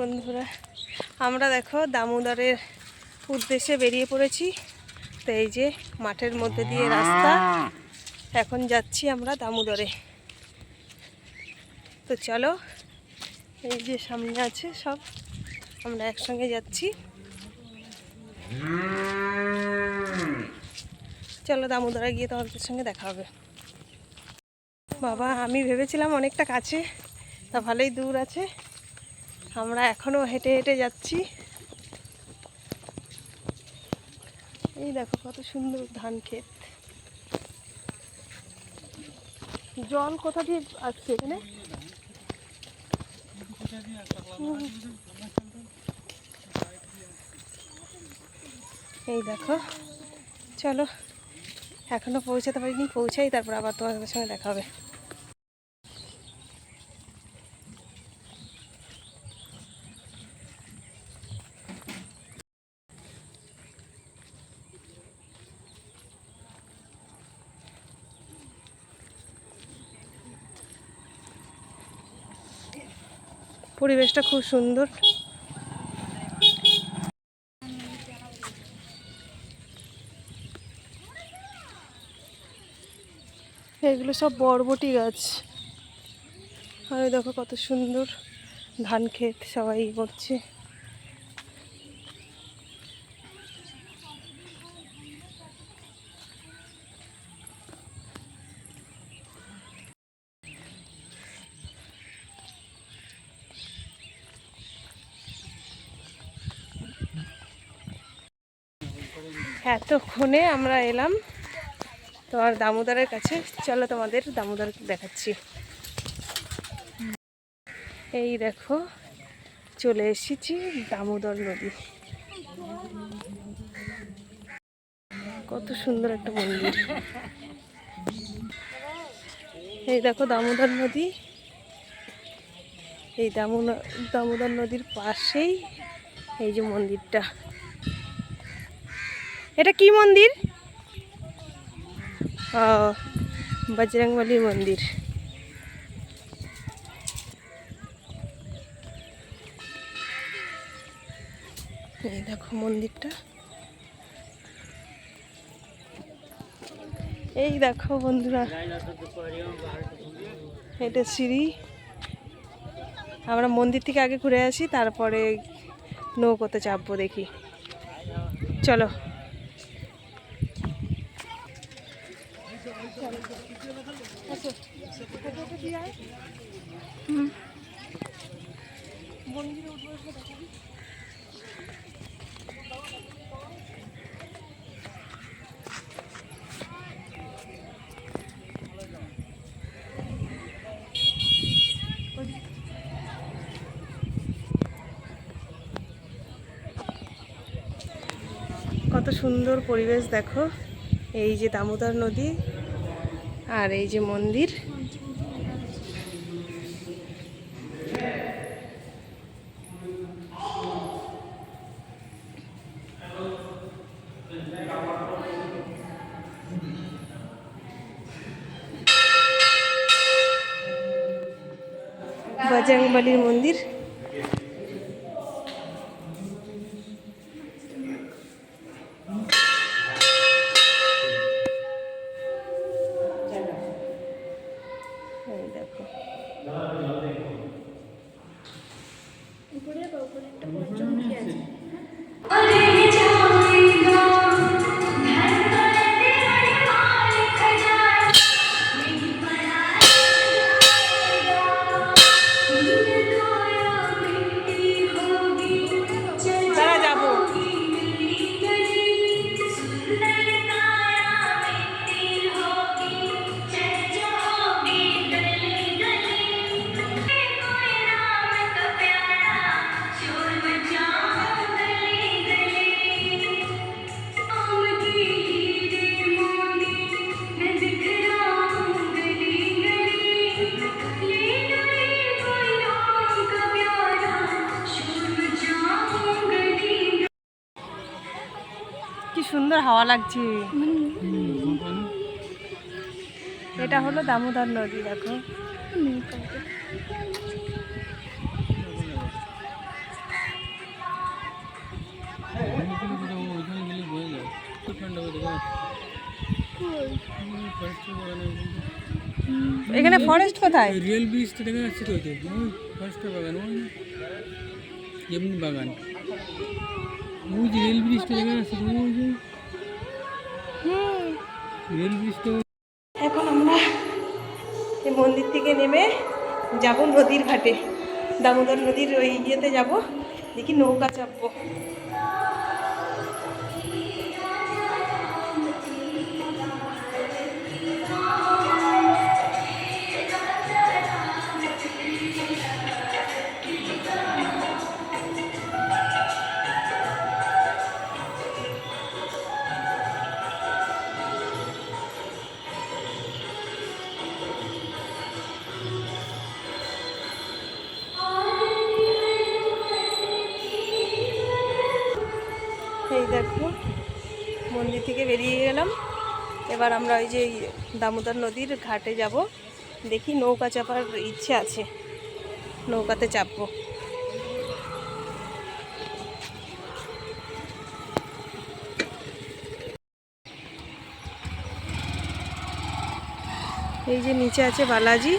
বন্ধুরা, আমরা দেখো দামোদরের উদ্দেশ্যে বেরিয়ে পড়েছি। তো এই যে মাঠের মধ্যে দিয়ে রাস্তা। এখন যাচ্ছি আমরা দামোদরে। তো চলো, এই যে সামনে আছে সব, আমরা একসঙ্গে যাচ্ছি। চলো দামোদরে গিয়ে তোমাদের সঙ্গে দেখা হবে। বাবা, আমি ভেবেছিলাম অনেকটা কাছে। তা ভালোই দূর আছে। আমরা এখনও হেঁটে হেঁটে যাচ্ছি। এই দেখো কত সুন্দর ধান ক্ষেত। জল কোথা দিয়ে আসছে এখানে? এই দেখো। চলো, এখনও পৌঁছাতে পারিনি, পৌঁছাই, তারপর আবার তোমাদের সঙ্গে দেখা হবে। পরিবেশটা খুব সুন্দর। এগুলো সব বরবটি গাছ। আর দেখো কত সুন্দর ধান ক্ষেত সবাই করছে। এতক্ষণে আমরা এলাম তোমার দামোদরের কাছে। চলো তোমাদের দামোদর দেখাচ্ছি। এই দেখো, চলে এসেছি দামোদর নদী। কত সুন্দর একটা মন্দির। এই দেখো দামোদর নদী। এই দামোদর দামোদর নদীর পাশেই এই যে মন্দিরটা। এটা কি মন্দির? ও বজরংবলী মন্দির। এই দেখো মন্দিরটা। এই দেখো বন্ধুরা, এটা সিঁড়ি। আমরা মন্দির থেকে আগে ঘুরে আসি, তারপরে নৌকোতে চাপবো দেখি। চলো। কত সুন্দর পরিবেশ দেখো। এই যে দামোদর নদী আর এই যে মন্দির। বজরংবলীর মন্দির। লাগছে। এটা হলো দামোদর নদী দেখো। এখানে ফরেস্ট কোথায়? রিয়েল বিচ তো দেখা যাচ্ছে তো ফরেস্টের বাগান এমনি বাগান। ওই যে রেল ব্রিজটা দেখা যাচ্ছে এখন আমরা এই মন্দির থেকে নেমে যাব নদীর ঘাটে। দামোদর নদীর ওই ইয়েতে যাব, দেখি নৌকা চাপবো। এই দেখো, মন্দির থেকে বেরিয়ে গেলাম। এবার আমরা ওই যে দামোদর নদীর ঘাটে যাব। দেখি নৌকা চাপার ইচ্ছে আছে। নৌকাতে চাপবো। এই যে নিচে আছে বালাজি।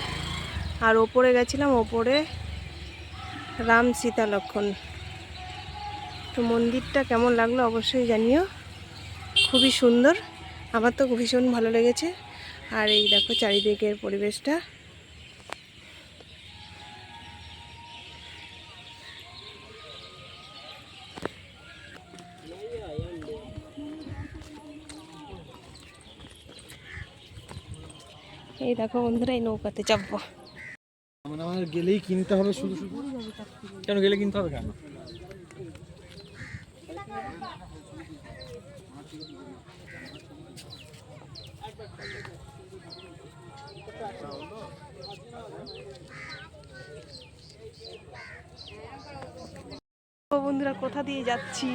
আর ওপরে গেছিলাম, ওপরে রাম সীতা লক্ষণ তো মন্দিরটা কেমন লাগল অবশ্যই জানিও। খুবই সুন্দর। আমার তো ভীষণ ভালো লেগেছে। আর এই দেখো চারিদিকের পরিবেশটা। এই দেখো বন্ধুরা, এই নৌকাতে চাপবো। গেলেই কিনতে হবে শুধু শুধু। কেন গেলে কিনতে হবে কেন? বন্ধুরা, কোথা দিয়ে যাচ্ছি?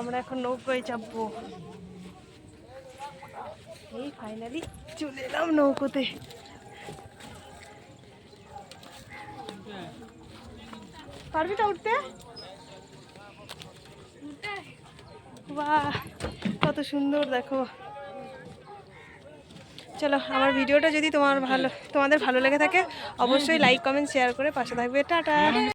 আমরা এখন নৌকোয় চাপবো। এই ফাইনালি চলে এলাম নৌকোতে। পারবি তো উঠতে? বাহ, কত সুন্দর, দেখো। চলো, আমার ভিডিওটা যদি তোমার ভালো, তোমাদের ভালো লেগে থাকে, অবশ্যই লাইক কমেন্ট শেয়ার করে পাশে থাকবে। টাটা।